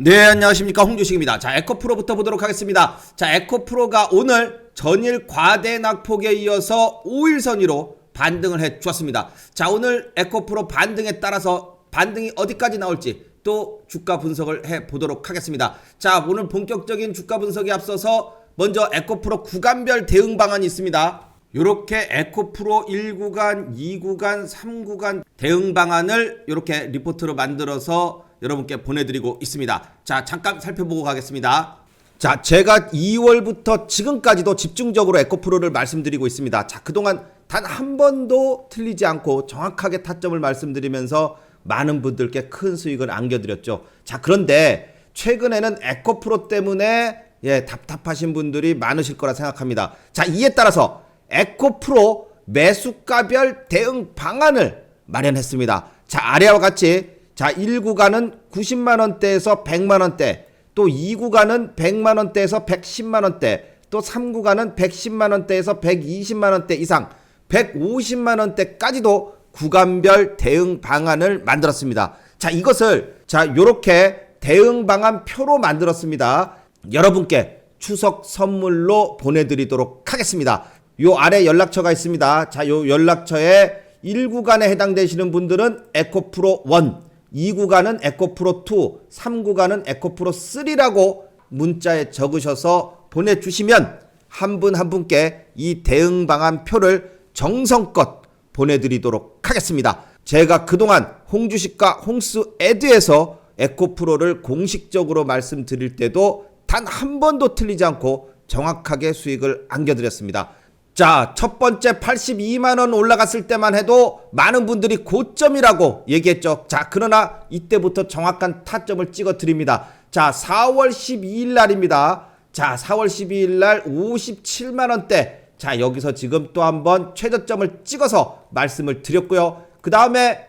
네, 안녕하십니까. 홍주식입니다. 자, 에코프로부터 보도록 하겠습니다. 자, 에코프로가 오늘 전일 과대 낙폭에 이어서 5일 선의로 반등을 해 주었습니다. 자, 오늘 에코프로 반등에 따라서 반등이 어디까지 나올지 또 주가 분석을 해 보도록 하겠습니다. 자, 오늘 본격적인 주가 분석에 앞서서 먼저 에코프로 구간별 대응 방안이 있습니다. 요렇게 에코프로 1구간, 2구간, 3구간 대응 방안을 이렇게 리포트로 만들어서 여러분께 보내드리고 있습니다. 자, 잠깐 살펴보고 가겠습니다. 자, 제가 2월부터 지금까지도 집중적으로 에코프로를 말씀드리고 있습니다. 자, 그동안 단 한 번도 틀리지 않고 정확하게 타점을 말씀드리면서 많은 분들께 큰 수익을 안겨드렸죠. 자, 그런데 최근에는 에코프로 때문에 예, 답답하신 분들이 많으실 거라 생각합니다. 자, 이에 따라서 에코프로 매수가별 대응 방안을 마련했습니다. 자, 아래와 같이 자, 1구간은 90만 원대에서 100만 원대, 또 2구간은 100만 원대에서 110만 원대, 또 3구간은 110만 원대에서 120만 원대 이상, 150만 원대까지도 구간별 대응 방안을 만들었습니다. 자, 이것을 자, 요렇게 대응 방안 표로 만들었습니다. 여러분께 추석 선물로 보내드리도록 하겠습니다. 요 아래 연락처가 있습니다. 자, 요 연락처에 1구간에 해당되시는 분들은 에코프로 1, 2구간은 에코프로 2, 3구간은 에코프로 3라고 문자에 적으셔서 보내주시면 한분한 분께 이 대응 방안 표를 정성껏 보내드리도록 하겠습니다. 제가 그동안 홍주식과 홍수 에드에서 에코프로를 공식적으로 말씀드릴 때도 단 한 번도 틀리지 않고 정확하게 수익을 안겨드렸습니다. 자, 첫 번째 82만원 올라갔을 때만 해도 많은 분들이 고점이라고 얘기했죠. 자, 그러나 이때부터 정확한 타점을 찍어 드립니다. 자, 4월 12일 날입니다. 자, 4월 12일 날 57만원대. 자, 여기서 지금 또 한번 최저점을 찍어서 말씀을 드렸고요. 그 다음에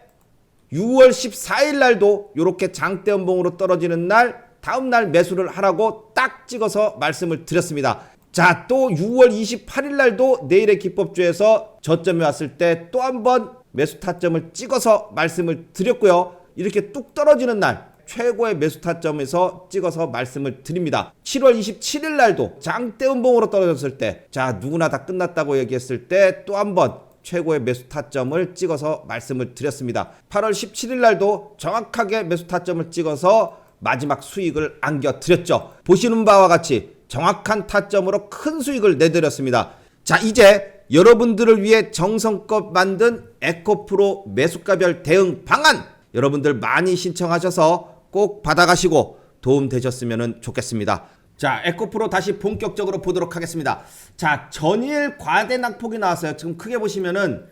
6월 14일 날도 이렇게 장대 연봉으로 떨어지는 날 다음 날 매수를 하라고 딱 찍어서 말씀을 드렸습니다. 자, 또 6월 28일 날도 내일의 기법주에서 저점이 왔을 때 또 한 번 매수 타점을 찍어서 말씀을 드렸고요. 이렇게 뚝 떨어지는 날 최고의 매수 타점에서 찍어서 말씀을 드립니다. 7월 27일 날도 장대 연봉으로 떨어졌을 때 자, 누구나 다 끝났다고 얘기했을 때 또 한 번 최고의 매수 타점을 찍어서 말씀을 드렸습니다. 8월 17일 날도 정확하게 매수 타점을 찍어서 마지막 수익을 안겨 드렸죠. 보시는 바와 같이 정확한 타점으로 큰 수익을 내드렸습니다. 자, 이제 여러분들을 위해 정성껏 만든 에코프로 매수가별 대응 방안 여러분들 많이 신청하셔서 꼭 받아가시고 도움 되셨으면 좋겠습니다. 자, 에코프로 다시 본격적으로 보도록 하겠습니다. 자, 전일 과대 낙폭이 나왔어요. 지금 크게 보시면은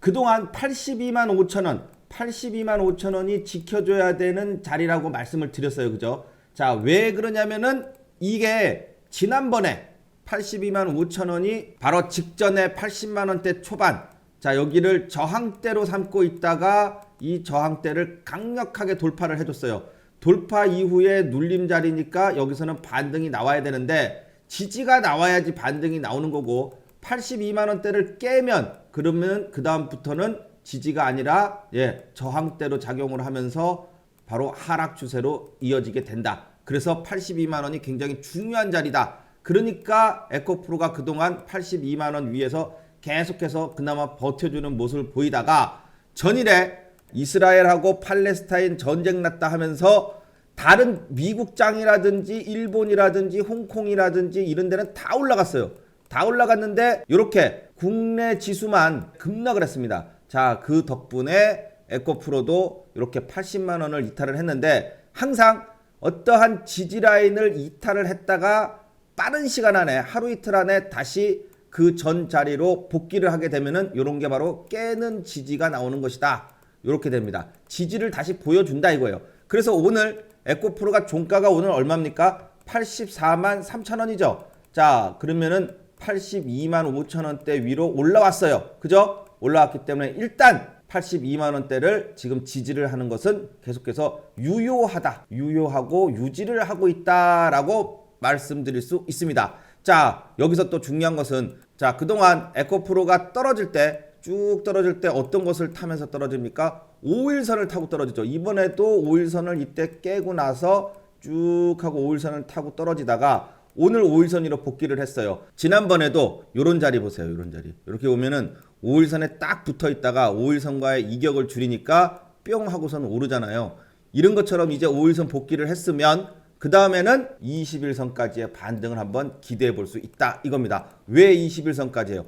그동안 82만 5천 원, 82만 5천 원이 지켜줘야 되는 자리라고 말씀을 드렸어요. 그죠? 자, 왜 그러냐면은 이게 지난번에 82만 5천 원이 바로 직전에 80만 원대 초반 자 여기를 저항대로 삼고 있다가 이 저항대를 강력하게 돌파를 해줬어요. 돌파 이후에 눌림 자리니까 여기서는 반등이 나와야 되는데 지지가 나와야지 반등이 나오는 거고 82만 원대를 깨면 그러면 그 다음부터는 지지가 아니라 예 저항대로 작용을 하면서 바로 하락 추세로 이어지게 된다. 그래서 82만 원이 굉장히 중요한 자리다. 그러니까 에코프로가 그동안 82만 원 위에서 계속해서 그나마 버텨주는 모습을 보이다가 전일에 이스라엘하고 팔레스타인 전쟁 났다 하면서 다른 미국장이라든지 일본이라든지 홍콩이라든지 이런 데는 다 올라갔어요. 다 올라갔는데 이렇게 국내 지수만 급락을 했습니다. 자, 그 덕분에 에코프로도 이렇게 80만 원을 이탈을 했는데 항상 어떠한 지지 라인을 이탈을 했다가 빠른 시간 안에 하루 이틀 안에 다시 그 전 자리로 복귀를 하게 되면은 이런 게 바로 깨는 지지가 나오는 것이다. 이렇게 됩니다. 지지를 다시 보여준다 이거예요. 그래서 오늘 에코프로가 종가가 오늘 얼마입니까? 84만 3천 원이죠. 자, 그러면은 82만 5천 원대 위로 올라왔어요. 그죠? 올라왔기 때문에 일단 82만 원대를 지금 지지를 하는 것은 계속해서 유효하다. 유효하고 유지를 하고 있다라고 말씀드릴 수 있습니다. 자, 여기서 또 중요한 것은 자, 그동안 에코프로가 떨어질 때 쭉 떨어질 때 어떤 것을 타면서 떨어집니까? 5일선을 타고 떨어지죠. 이번에도 5일선을 이때 깨고 나서 쭉 하고 5일선을 타고 떨어지다가 오늘 5일선 위로 복귀를 했어요. 지난번에도 요런 자리 보세요. 요런 자리. 이렇게 보면은 5일선에 딱 붙어 있다가 5일선과의 이격을 줄이니까 뿅 하고선 오르잖아요. 이런 것처럼 이제 5일선 복귀를 했으면 그 다음에는 21선까지의 반등을 한번 기대해 볼 수 있다 이겁니다. 왜 21선까지예요?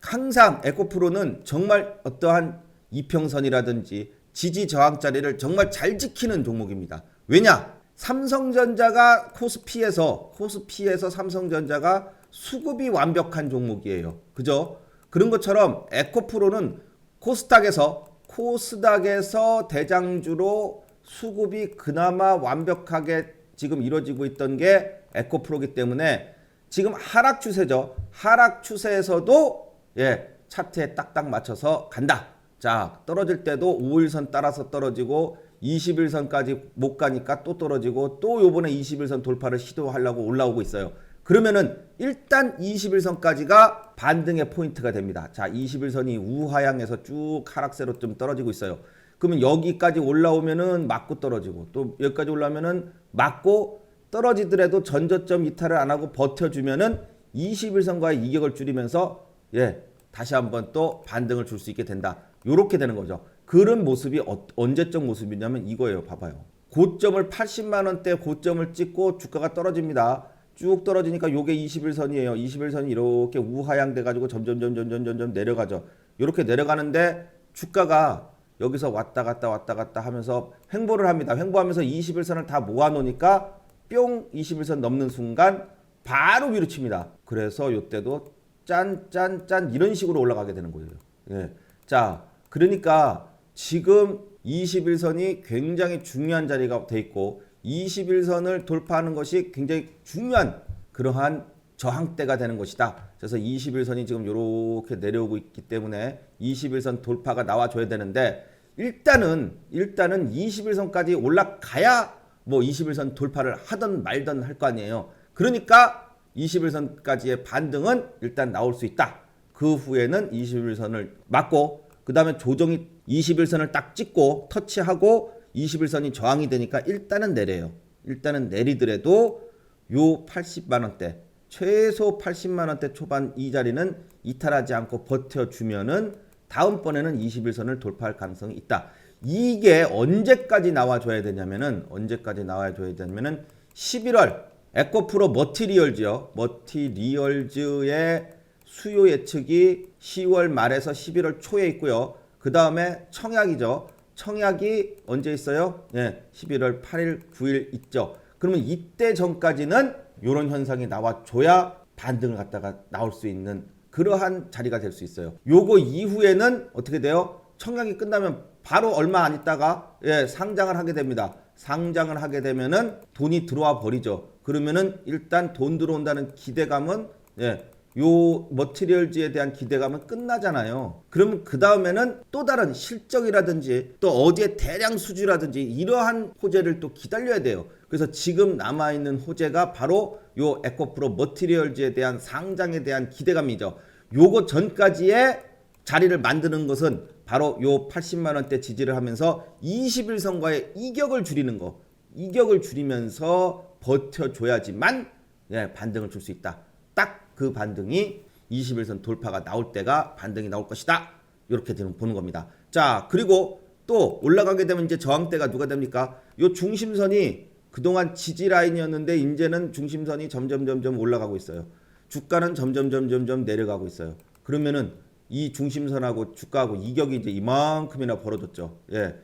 항상 에코프로는 정말 어떠한 이평선이라든지 지지 저항 자리를 정말 잘 지키는 종목입니다. 왜냐? 삼성전자가 코스피에서 코스피에서 삼성전자가 수급이 완벽한 종목이에요. 그죠? 그런 것처럼 에코프로는 코스닥에서 코스닥에서 대장주로 수급이 그나마 완벽하게 지금 이루어지고 있던 게 에코프로기 때문에 지금 하락 추세죠. 하락 추세에서도 예, 차트에 딱딱 맞춰서 간다. 자, 떨어질 때도 5일선 따라서 떨어지고 21선까지 못 가니까 또 떨어지고 또 요번에 21선 돌파를 시도하려고 올라오고 있어요. 그러면은 일단 21선까지가 반등의 포인트가 됩니다. 자, 21선이 우하향에서 쭉 하락세로 좀 떨어지고 있어요. 그러면 여기까지 올라오면은 맞고 떨어지고 또 여기까지 올라오면은 맞고 떨어지더라도 전저점 이탈을 안 하고 버텨주면은 21선과의 이격을 줄이면서 예 다시 한번 또 반등을 줄 수 있게 된다. 요렇게 되는 거죠. 그런 모습이 어, 언제적 모습이냐면 이거예요. 봐봐요. 고점을 80만 원대 고점을 찍고 주가가 떨어집니다. 쭉 떨어지니까 요게 21선이에요. 21선이 이렇게 우하향 돼 가지고 점점 점점 점점 점점 내려가죠. 이렇게 내려가는데 주가가 여기서 왔다 갔다 왔다 갔다 하면서 횡보를 합니다. 횡보하면서 21선을 다 모아 놓으니까 뿅 21선 넘는 순간 바로 위로 칩니다. 그래서 요때도 짠짠짠 이런 식으로 올라가게 되는 거예요. 예. 자, 그러니까 지금 21선이 굉장히 중요한 자리가 돼 있고 21선을 돌파하는 것이 굉장히 중요한 그러한 저항대가 되는 것이다. 그래서 21선이 지금 이렇게 내려오고 있기 때문에 21선 돌파가 나와줘야 되는데 일단은 일단은 21선까지 올라가야 뭐 21선 돌파를 하던 말던 할거 아니에요. 그러니까 21선까지의 반등은 일단 나올 수 있다. 그 후에는 21선을 맞고 그 다음에 조정이 21선을 딱 찍고 터치하고 21선이 저항이 되니까 일단은 내려요. 일단은 내리더라도 요 80만 원대 최소 80만 원대 초반 이 자리는 이탈하지 않고 버텨 주면은 다음번에는 21선을 돌파할 가능성이 있다. 이게 언제까지 나와줘야 되냐면은 언제까지 나와줘야 되냐면은 11월 에코프로 머티리얼즈요. 머티리얼즈의 수요 예측이 10월 말에서 11월 초에 있고요. 그 다음에 청약이죠. 청약이 언제 있어요? 예, 11월 8일, 9일 있죠. 그러면 이때 전까지는 이런 현상이 나와줘야 반등을 갖다가 나올 수 있는 그러한 자리가 될 수 있어요. 요거 이후에는 어떻게 돼요? 청약이 끝나면 바로 얼마 안 있다가 예, 상장을 하게 됩니다. 상장을 하게 되면은 돈이 들어와 버리죠. 그러면은 일단 돈 들어온다는 기대감은 예, 요 머티리얼즈에 대한 기대감은 끝나잖아요. 그러면 그 다음에는 또 다른 실적이라든지 또 어디에 대량 수주라든지 이러한 호재를 또 기다려야 돼요. 그래서 지금 남아 있는 호재가 바로 요 에코프로 머티리얼즈에 대한 상장에 대한 기대감이죠. 요거 전까지의 자리를 만드는 것은 바로 요 80만 원대 지지를 하면서 21선과의 이격을 줄이는 거. 이격을 줄이면서 버텨줘야지만 예, 반등을 줄 수 있다. 딱 그 반등이 21선 돌파가 나올 때가 반등이 나올 것이다. 이렇게 보는 겁니다. 자, 그리고 또 올라가게 되면 이제 저항대가 누가 됩니까? 요 중심선이 그동안 지지 라인이었는데 이제는 중심선이 점점 점점 올라가고 있어요. 주가는 점점 점점 점 내려가고 있어요. 그러면은 이 중심선하고 주가하고 이격이 이제 이만큼이나 벌어졌죠. 예.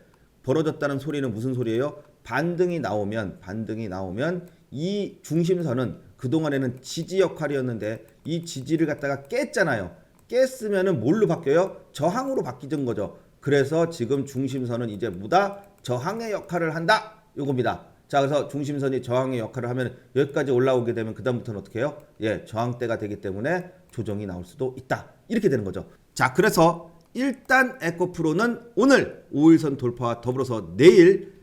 벌어졌다는 소리는 무슨 소리예요? 반등이 나오면 반등이 나오면 이 중심선은 그동안에는 지지 역할이었는데 이 지지를 갖다가 깼잖아요. 깼으면은 뭘로 바뀌어요? 저항으로 바뀌는 거죠. 그래서 지금 중심선은 이제 무다 저항의 역할을 한다. 요겁니다. 자, 그래서 중심선이 저항의 역할을 하면 여기까지 올라오게 되면 그다음부터는 어떻게 해요? 예, 저항대가 되기 때문에 조정이 나올 수도 있다. 이렇게 되는 거죠. 자, 그래서 일단 에코프로는 오늘 5일선 돌파와 더불어서 내일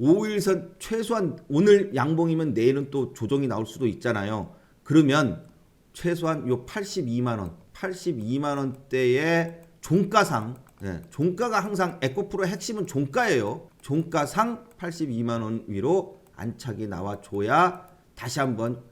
5일선 최소한 오늘 양봉이면 내일은 또 조정이 나올 수도 있잖아요. 그러면 최소한 요 82만 원, 82만 원대의 종가상, 예, 종가가 항상 에코프로 핵심은 종가예요. 종가상 82만 원 위로 안착이 나와 줘야 다시 한번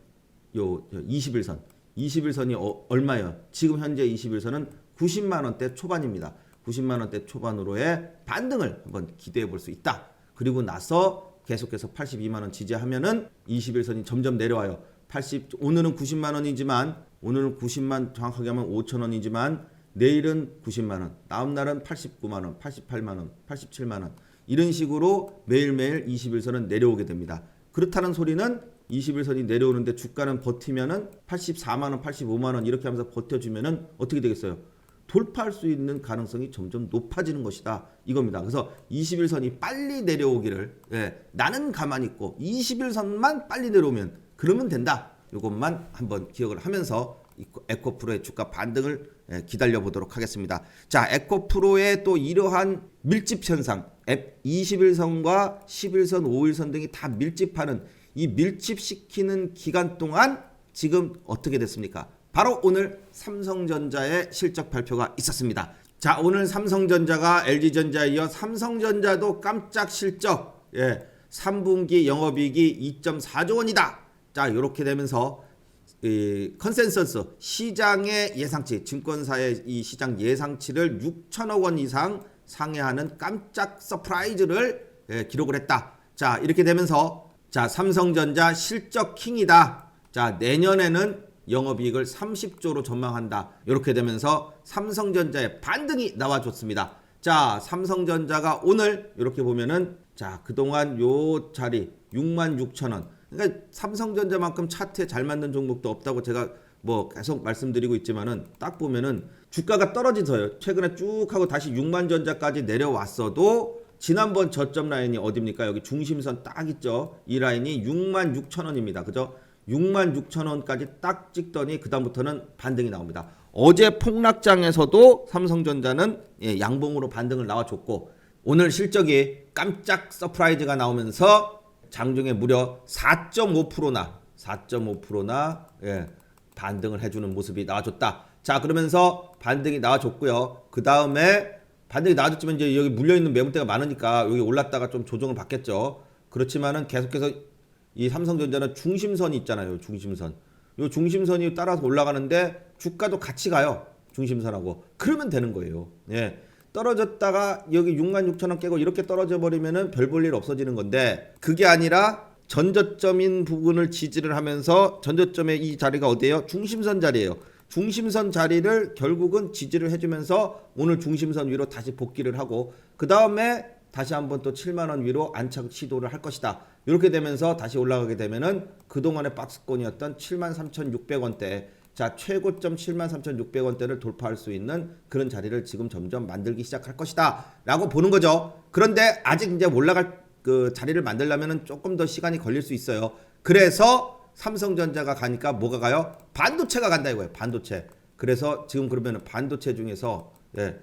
요 21선 21선이 어, 얼마예요? 지금 현재 21선은 90만 원대 초반입니다. 90만 원대 초반으로의 반등을 한번 기대해 볼 수 있다. 그리고 나서 계속해서 82만 원 지지하면은 21선이 점점 내려와요. 80 오늘은 90만 원이지만 오늘은 90만 정확하게 하면 5천 원이지만 내일은 90만 원, 다음 날은 89만 원, 88만 원, 87만 원 이런 식으로 매일매일 21선은 내려오게 됩니다. 그렇다는 소리는 21선이 내려오는데 주가는 버티면은 84만 원, 85만 원 이렇게 하면서 버텨주면은 어떻게 되겠어요? 돌파할 수 있는 가능성이 점점 높아지는 것이다 이겁니다. 그래서 21선이 빨리 내려오기를 예, 나는 가만히 있고 21선만 빨리 내려오면 그러면 된다. 이것만 한번 기억을 하면서 이 에코프로의 주가 반등을 예, 기다려 보도록 하겠습니다. 자, 에코프로의 또 이러한 밀집 현상, 앱 21선과 11선, 5일선 등이 다 밀집하는 이 밀집시키는 기간 동안 지금 어떻게 됐습니까? 바로 오늘 삼성전자의 실적 발표가 있었습니다. 자, 오늘 삼성전자가 LG전자에 이어 삼성전자도 깜짝 실적, 예, 3분기 영업이익이 2.4조 원이다. 자, 이렇게 되면서 이 컨센서스 시장의 예상치 증권사의 이 시장 예상치를 6천억 원 이상 상회하는 깜짝 서프라이즈를 예, 기록을 했다. 자 이렇게 되면서 자 삼성전자 실적 킹이다. 자 내년에는 영업이익을 30조로 전망한다. 이렇게 되면서 삼성전자의 반등이 나와줬습니다. 자 삼성전자가 오늘 이렇게 보면은 자 그동안 요 자리 6만 6천 원 그러니까 삼성전자만큼 차트에 잘 맞는 종목도 없다고 제가 뭐 계속 말씀드리고 있지만은 딱 보면은 주가가 떨어지서요. 최근에 쭉 하고 다시 6만 전자까지 내려왔어도 지난번 저점 라인이 어딥니까? 여기 중심선 딱 있죠. 이 라인이 6만 6천 원입니다. 그죠? 6만 6천 원까지 딱 찍더니 그다음부터는 반등이 나옵니다. 어제 폭락장에서도 삼성전자는 예, 양봉으로 반등을 나와줬고 오늘 실적이 깜짝 서프라이즈가 나오면서 장중에 무려 4.5%나 4.5%나 예, 반등을 해주는 모습이 나와줬다. 자 그러면서 반등이 나와줬고요. 그 다음에 반등이 나와줬지만 이제 여기 물려 있는 매물대가 많으니까 여기 올랐다가 좀 조정을 받겠죠. 그렇지만은 계속해서 이 삼성전자는 중심선이 있잖아요. 중심선. 요 중심선이 따라서 올라가는데 주가도 같이 가요. 중심선하고 그러면 되는 거예요. 예. 떨어졌다가 여기 6만 6천 원 깨고 이렇게 떨어져 버리면은 별 볼 일 없어지는 건데 그게 아니라 전저점인 부분을 지지를 하면서 전저점의 이 자리가 어디예요? 중심선 자리예요. 중심선 자리를 결국은 지지를 해주면서 오늘 중심선 위로 다시 복귀를 하고 그 다음에 다시 한번 또 7만 원 위로 안착 시도를 할 것이다. 이렇게 되면서 다시 올라가게 되면은 그동안의 박스권이었던 7만 3,600원대 자 최고점 73,600원대를 돌파할 수 있는 그런 자리를 지금 점점 만들기 시작할 것이다 라고 보는 거죠 그런데 아직 이제 올라갈 그 자리를 만들려면 조금 더 시간이 걸릴 수 있어요 그래서 삼성전자가 가니까 뭐가 가요? 반도체가 간다 이거예요 반도체 그래서 지금 그러면 반도체 중에서 예,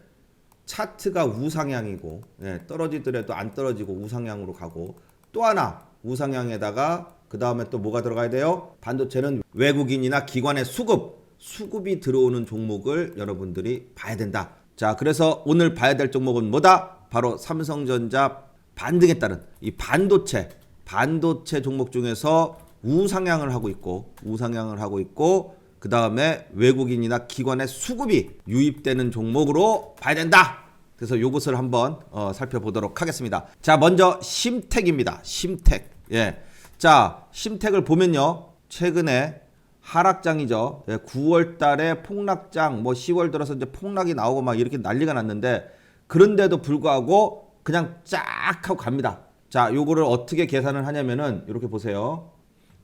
차트가 우상향이고 예, 떨어지더라도 안 떨어지고 우상향으로 가고 또 하나 우상향에다가 그 다음에 또 뭐가 들어가야 돼요? 반도체는 외국인이나 기관의 수급, 수급이 들어오는 종목을 여러분들이 봐야 된다. 자, 그래서 오늘 봐야 될 종목은 뭐다? 바로 삼성전자 반등에 따른 이 반도체, 반도체 종목 중에서 우상향을 하고 있고, 우상향을 하고 있고, 그 다음에 외국인이나 기관의 수급이 유입되는 종목으로 봐야 된다. 그래서 요것을 한번 어, 살펴보도록 하겠습니다. 자, 먼저 심택입니다. 심택. 예. 자, 심택을 보면요. 최근에 하락장이죠. 예, 9월 달에 폭락장, 뭐 10월 들어서 이제 폭락이 나오고 막 이렇게 난리가 났는데 그런데도 불구하고 그냥 쫙 하고 갑니다. 자, 요거를 어떻게 계산을 하냐면은 이렇게 보세요.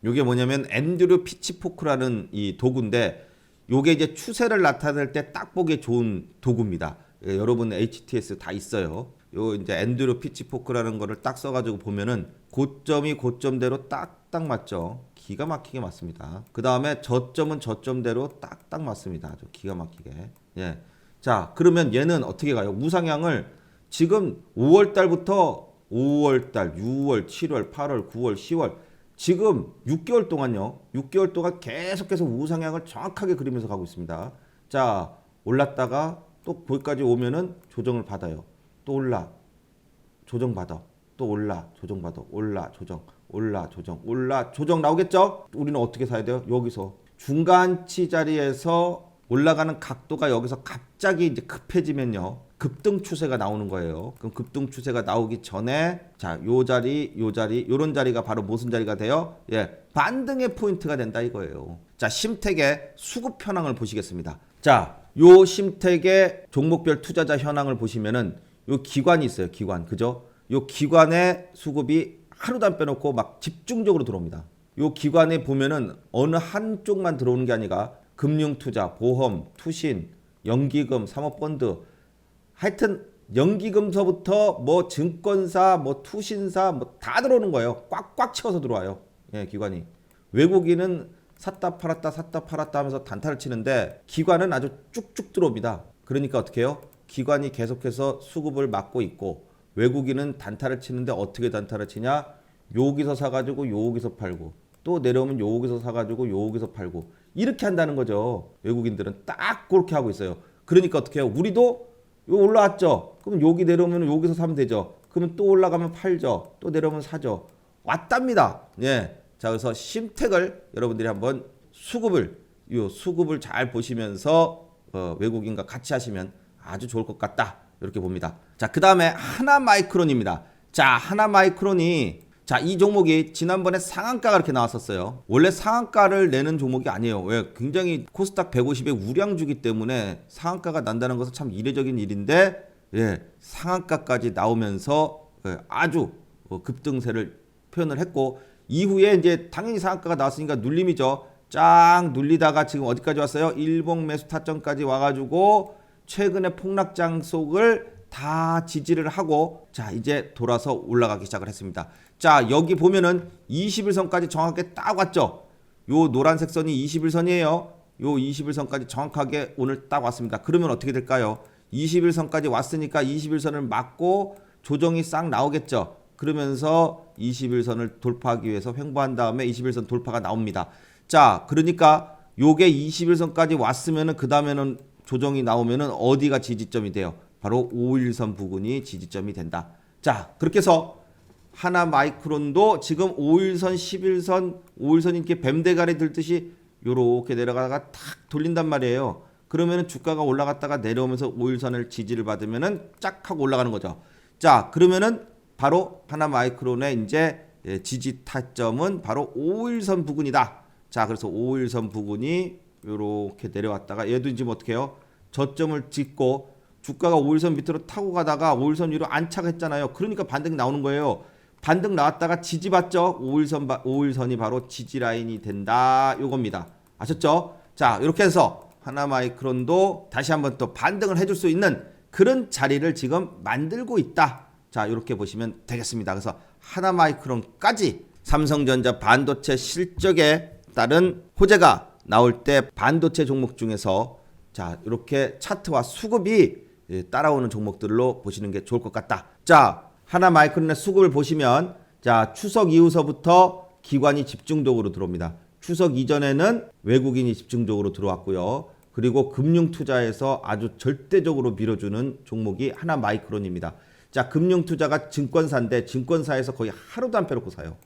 요게 뭐냐면 앤드류 피치포크라는 이 도구인데 요게 이제 추세를 나타낼 때 딱 보기 좋은 도구입니다. 예, 여러분 HTS 다 있어요. 요 이제 앤드류 피치포크라는 거를 딱 써가지고 보면은 고점이 고점대로 딱딱 맞죠. 기가 막히게 맞습니다. 그 다음에 저점은 저점대로 딱딱 맞습니다. 아주 기가 막히게. 예. 자, 그러면 얘는 어떻게 가요? 우상향을 지금 5월 달부터 5월 달, 6월, 7월, 8월, 9월, 10월 지금 6개월 동안요. 6개월 동안 계속해서 우상향을 정확하게 그리면서 가고 있습니다. 자, 올랐다가 또 거기까지 오면은 조정을 받아요. 또 올라. 조정 받아. 또 올라. 조정 받아. 올라. 조정. 올라 조정 올라 조정 나오겠죠? 우리는 어떻게 사야 돼요? 여기서 중간치 자리에서 올라가는 각도가 여기서 갑자기 이제 급해지면요. 급등 추세가 나오는 거예요. 그럼 급등 추세가 나오기 전에 자, 요 자리, 요 자리, 요런 자리가 바로 무슨 자리가 돼요? 예. 반등의 포인트가 된다 이거예요. 자, 심택의 수급 현황을 보시겠습니다. 자, 요 심택의 종목별 투자자 현황을 보시면은 요 기관이 있어요. 기관. 그죠? 요 기관의 수급이 하루도 안 빼놓고 막 집중적으로 들어옵니다. 요 기관에 보면은 어느 한쪽만 들어오는 게 아니라 금융투자, 보험, 투신, 연기금, 사모펀드 하여튼 연기금서부터 뭐 증권사, 뭐 투신사 뭐 다 들어오는 거예요. 꽉꽉 채워서 들어와요. 예, 기관이. 외국인은 샀다 팔았다 샀다 팔았다 하면서 단타를 치는데 기관은 아주 쭉쭉 들어옵니다. 그러니까 어떻게 해요? 기관이 계속해서 수급을 막고 있고 외국인은 단타를 치는데 어떻게 단타를 치냐? 여기서 사가지고 여기서 팔고 또 내려오면 여기서 사가지고 여기서 팔고 이렇게 한다는 거죠. 외국인들은 딱 그렇게 하고 있어요. 그러니까 어떻게 해요? 우리도 요 올라왔죠. 그럼 여기 내려오면 여기서 사면 되죠. 그러면 또 올라가면 팔죠. 또 내려오면 사죠. 왔답니다. 예. 자, 그래서 심택을 여러분들이 한번 수급을 요 수급을 잘 보시면서 어, 외국인과 같이 하시면 아주 좋을 것 같다. 이렇게 봅니다. 자, 그다음에 하나 마이크론입니다. 자, 하나 마이크론이 자, 이 종목이 지난번에 상한가가 이렇게 나왔었어요. 원래 상한가를 내는 종목이 아니에요. 왜? 굉장히 코스닥 150에 우량주기 때문에 상한가가 난다는 것은 참 이례적인 일인데, 예, 상한가까지 나오면서 예, 아주 어, 급등세를 표현을 했고, 이후에 이제 당연히 상한가가 나왔으니까 눌림이죠. 쫙 눌리다가 지금 어디까지 왔어요? 일봉 매수 타점까지 와가지고 최근에 폭락장 속을 다 지지를 하고 자 이제 돌아서 올라가기 시작을 했습니다. 자 여기 보면은 21선까지 정확하게 딱 왔죠. 요 노란색 선이 21선이에요. 요 21선까지 정확하게 오늘 딱 왔습니다. 그러면 어떻게 될까요? 21선까지 왔으니까 21선을 맞고 조정이 싹 나오겠죠. 그러면서 21선을 돌파하기 위해서 횡보한 다음에 21선 돌파가 나옵니다. 자, 그러니까 요게 21선까지 왔으면은 그 다음에는 조정이 나오면은 어디가 지지점이 돼요? 바로 5일선 부근이 지지점이 된다. 자, 그렇게 해서 하나 마이크론도 지금 5일선, 11선, 5일선 이렇게 뱀대가리 들듯이 요렇게 내려가다가 탁 돌린단 말이에요. 그러면은 주가가 올라갔다가 내려오면서 5일선을 지지를 받으면은 쫙 하고 올라가는 거죠. 자, 그러면은 바로 하나 마이크론의 이제 예, 지지 타점은 바로 5일선 부근이다. 자, 그래서 5일선 부근이 요렇게 내려왔다가 얘도 지금 어떻게 해요? 저점을 찍고 주가가 5일선 밑으로 타고 가다가 5일선 위로 안착했잖아요. 그러니까 반등이 나오는 거예요. 반등 나왔다가 지지받죠. 5일선 5일선이 바로 지지 라인이 된다. 요겁니다. 아셨죠? 자, 이렇게 해서 하나 마이크론도 다시 한번 또 반등을 해줄 수 있는 그런 자리를 지금 만들고 있다. 자, 이렇게 보시면 되겠습니다. 그래서 하나 마이크론까지 삼성전자 반도체 실적에 따른 호재가 나올 때 반도체 종목 중에서 자, 이렇게 차트와 수급이 예, 따라오는 종목들로 보시는 게 좋을 것 같다. 자, 하나 마이크론의 수급을 보시면 자, 추석 이후서부터 기관이 집중적으로 들어옵니다. 추석 이전에는 외국인이 집중적으로 들어왔고요. 그리고 금융 투자에서 아주 절대적으로 밀어주는 종목이 하나 마이크론입니다. 자, 금융 투자가 증권사인데 증권사에서 거의 하루도 안 빼놓고 사요.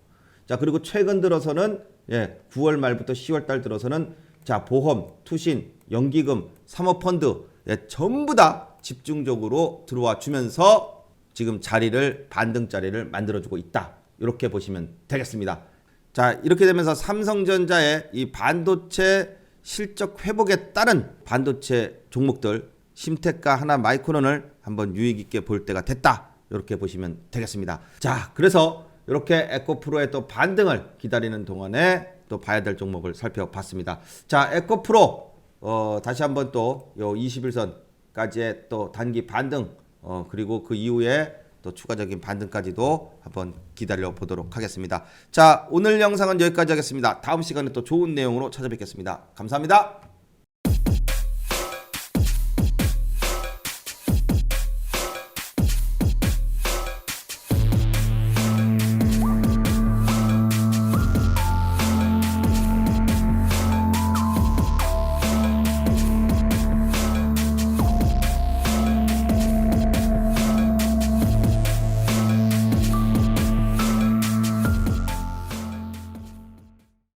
자, 그리고 최근 들어서는 예, 9월 말부터 10월 달 들어서는 자, 보험, 투신, 연기금, 사모펀드 예, 전부 다 집중적으로 들어와 주면서 지금 자리를 반등 자리를 만들어 주고 있다. 이렇게 보시면 되겠습니다. 자, 이렇게 되면서 삼성전자의 이 반도체 실적 회복에 따른 반도체 종목들 심테카 하나 마이크론을 한번 유익 있게 볼 때가 됐다. 이렇게 보시면 되겠습니다. 자, 그래서 이렇게 에코프로의 또 반등을 기다리는 동안에 또 봐야 될 종목을 살펴봤습니다. 자, 에코프로 어, 다시 한번 또 요 21선 까지의 또 단기 반등 어, 그리고 그 이후에 또 추가적인 반등까지도 한번 기다려 보도록 하겠습니다. 자, 오늘 영상은 여기까지 하겠습니다. 다음 시간에 또 좋은 내용으로 찾아뵙겠습니다. 감사합니다.